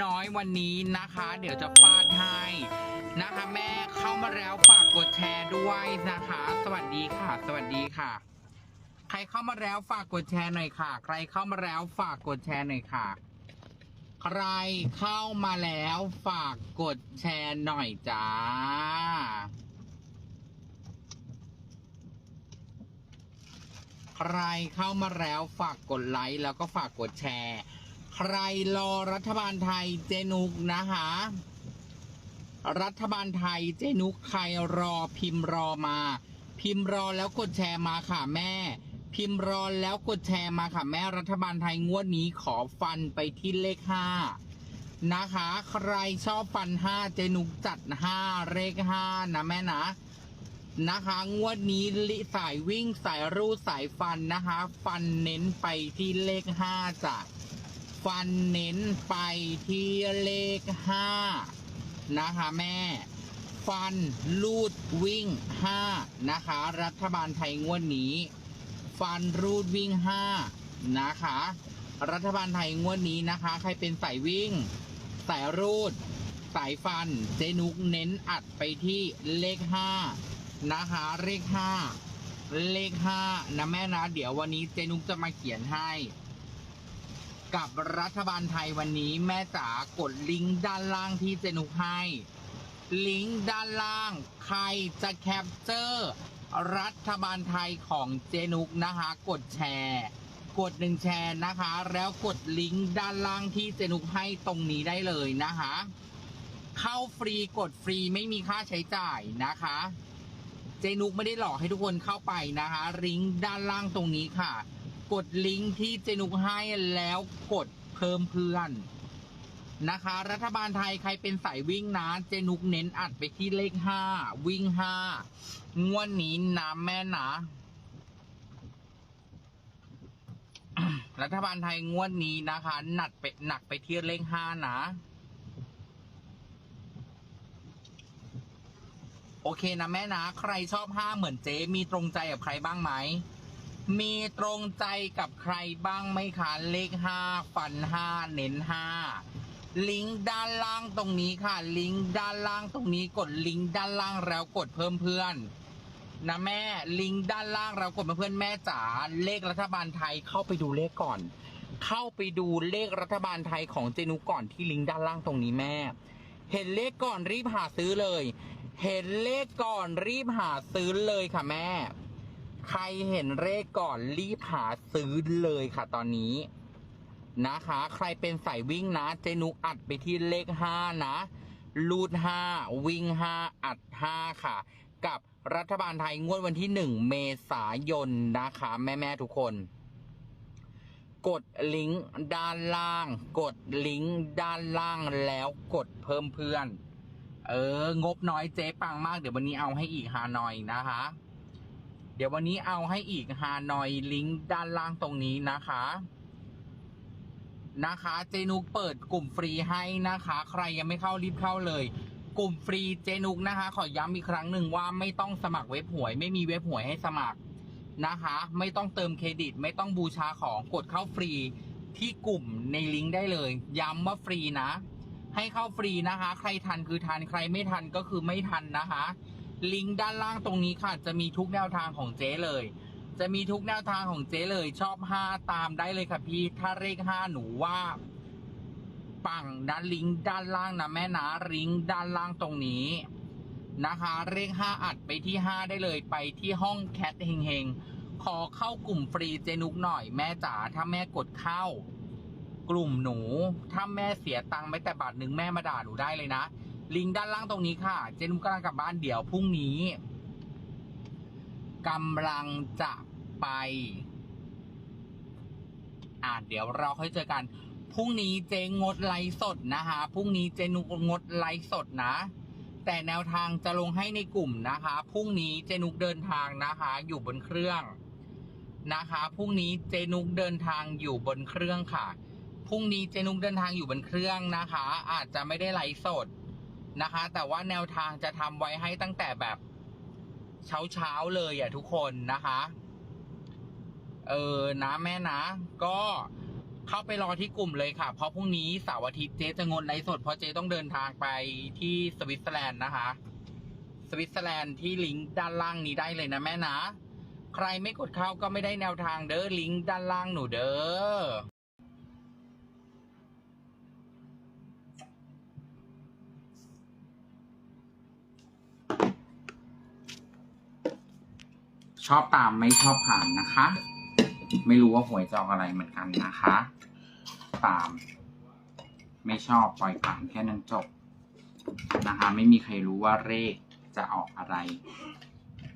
น้อยวันนี้นะคะ เดี๋ยวจะฟาดให้นะคะแม่เข้ามาแล้วฝากกดแชร์ด้วยนะคะ สวัสดีค่ะ สวัสดีค่ะ ใครเข้ามาแล้วฝากกดแชร์หน่อยค่ะ ใครเข้ามาแล้วฝากกดแชร์หน่อยค่ะ ใครเข้ามาแล้วฝากกดแชร์หน่อยจ้าใครเข้ามาแล้วฝากกดไลค์แล้วก็ฝากกดแชร์ ใครรอรัฐบาลไทยเจนุกนะคะรัฐบาลไทยเจนุกใครรอพิมพ์รอมา พิมพ์รอแล้วกดแชร์มาค่ะแม่ พิมพ์รอแล้วกดแชร์มาค่ะแม่รัฐบาลไทยงวดนี้ขอฟันไปที่เลขห้านะคะ ใครชอบฟันห้าเจนุกจัดห้าเลขห้านะแม่นะนะคะ งวดนี้ลิสายวิ่งสายรูดสายฟันนะคะ ฟันเน้นไปที่เลขห้าจ้ะ ฟันเน้นไปที่เลขห้านะคะแม่ ฟันลูดวิ่งห้านะคะ รัฐบาลไทยงวดนี้ ฟันรูดวิ่งห้านะคะ รัฐบาลไทยงวดนี้นะคะ ใครเป็นสายวิ่งสายรูดสายฟันเจนุกเน้นอัดไปที่เลขห้านะคะ เลขห้าเลขห้านะแม่นะ เดี๋ยววันนี้เจนุกจะมาเขียนให้ กับรัฐบาลไทยวันนี้แม่จ๋ากดลิงก์ด้านล่างที่เจนุกให้ ลิงก์ด้านล่าง ใครจะแคปเจอร์ รัฐบาลไทยของเจนุกนะคะ กดแชร์ กดหนึ่งแชร์นะคะ แล้วกดลิงก์ด้านล่างที่เจนุกให้ตรงนี้ได้เลยนะคะ เข้าฟรีกดฟรีไม่มีค่าใช้จ่ายนะคะ เจนุกไม่ได้หลอกให้ทุกคนเข้าไปนะคะลิงก์ด้านล่างตรงนี้ค่ะ กดลิงก์ที่เจนุกให้แล้วกดเพิ่มเพื่อนนะคะ รัฐบาลไทยใครเป็นสายวิ่งนะ เจนุกเน้นอัดไปที่เลขห้าวิ่งห้างวดนี้นะแม่นะ รัฐบาลไทยงวดนี้นะคะ หนักไปหนักไปที่เลขห้านะโอเคนะแม่นะ ใครชอบห้าเหมือนเจ๊มีตรงใจกับใครบ้างไหม มีตรงใจกับใครบ้างไหมคะเลขห้าฟันห้าเน้นห้าลิงก์ด้านล่างตรงนี้ค่ะ ลิงก์ด้านล่างตรงนี้กดลิงก์ด้านล่างแล้วกดเพิ่มเพื่อนนะแม่ลิงก์ด้านล่างเรากดมาเพื่อนแม่จ๋าเลขรัฐบาลไทยเข้าไปดูเลขก่อน เข้าไปดูเลขรัฐบาลไทยของเจนุก่อนที่ลิงก์ด้านล่างตรงนี้แม่ เห็นเลขก่อนรีบหาซื้อเลย เห็นเลขก่อนรีบหาซื้อเลยค่ะแม่ ใครเห็นเลขก่อนรีบหาซื้อเลยค่ะตอนนี้นะคะ ใครเป็นสายวิ่งนะ เจนุกอัดไปที่เลขห้านะลูดห้าวิ่งห้าอัดห้าค่ะ กับรัฐบาลไทยงวดวันที่หนึ่งเมษายนนะคะ แม่แม่ๆทุกคน กดลิงก์ด้านล่าง กดลิงก์ด้านล่างแล้วกดเพิ่มเพื่อน เออ งบน้อยเจ๊ปังมากเดี๋ยววันนี้เอาให้อีกฮานอยนะคะ ดี๋ยววันนี้เอาให้อีกฮานอยลิงก์ด้านล่างตรงนี้นะคะ นะคะ เจนุกเปิดกลุ่มฟรีให้นะคะ ใครยังไม่เข้ารีบเข้าเลย กลุ่มฟรีเจนุกนะคะ ขอย้ำอีกครั้งหนึ่งว่าไม่ต้องสมัครเว็บหวย ไม่มีเว็บหวยให้สมัครนะคะ ไม่ต้องเติมเครดิต ไม่ต้องบูชาของกดเข้าฟรีที่กลุ่มในลิงก์ได้เลย ย้ำว่าฟรีนะ ให้เข้าฟรีนะคะ ใครทันคือทันใครไม่ทันก็คือไม่ทันนะคะ ลิงก์ด้านล่างตรงนี้ค่ะ จะมีทุกแนวทางของเจ๊เลย จะมีทุกแนวทางของเจ๊เลย ชอบห้าตามได้เลยค่ะพี่ ถ้าเลขห้าหนูว่า ปังนะลิงก์ด้านล่างนะแม่นะลิงก์ด้านล่างตรงนี้นะคะเลขห้าอัดไปที่ห้าได้เลยไปที่ห้องแคทเฮงๆขอเข้ากลุ่มฟรีเจนุกหน่อยแม่จ๋าถ้าแม่กดเข้า กลุ่มหนู ถ้าแม่เสียตังค์ไม่แต่บาทหนึ่งแม่มาด่าหนูได้เลยนะ ลิงก์ด้านล่างตรงนี้ค่ะ เจนุกกำลังกลับบ้านเดี๋ยวพรุ่งนี้กำลังจะไป อ่าเดี๋ยวเราค่อยเจอกันพรุ่งนี้เจงดไลฟ์สดนะคะพรุ่งนี้เจนุกงดไลฟ์สดนะ แต่แนวทางจะลงให้ในกลุ่มนะคะพรุ่งนี้เจนุกเดินทางนะคะ อยู่บนเครื่องนะคะพรุ่งนี้เจนุกเดินทางอยู่บนเครื่องค่ะพรุ่งนี้เจนุกเดินทางอยู่บนเครื่องนะคะ อาจจะไม่ได้ไลฟ์สด นะคะ แต่ว่าแนวทางจะทำไว้ให้ตั้งแต่แบบเช้าเช้าเลยอะทุกคนนะคะ เออนะแม่นะ ก็เข้าไปรอที่กลุ่มเลยค่ะ เพราะพรุ่งนี้เสาร์อาทิตย์เจ๊จะงดไลฟ์สดเพราะเจ๊ต้องเดินทางไปที่สวิตเซอร์แลนด์นะคะ สวิตเซอร์แลนด์ที่ลิงก์ด้านล่างนี้ได้เลยนะแม่นะ ใครไม่กดเข้าก็ไม่ได้แนวทางเด้อลิงก์ด้านล่างหนูเด้อ ชอบตามไม่ชอบผ่านนะคะ ไม่รู้ว่าหวยจะออกอะไรเหมือนกันนะคะ ตาม ไม่ชอบปล่อยผ่านแค่นั้นจบนะคะ ไม่มีใครรู้ว่าเลขจะออกอะไร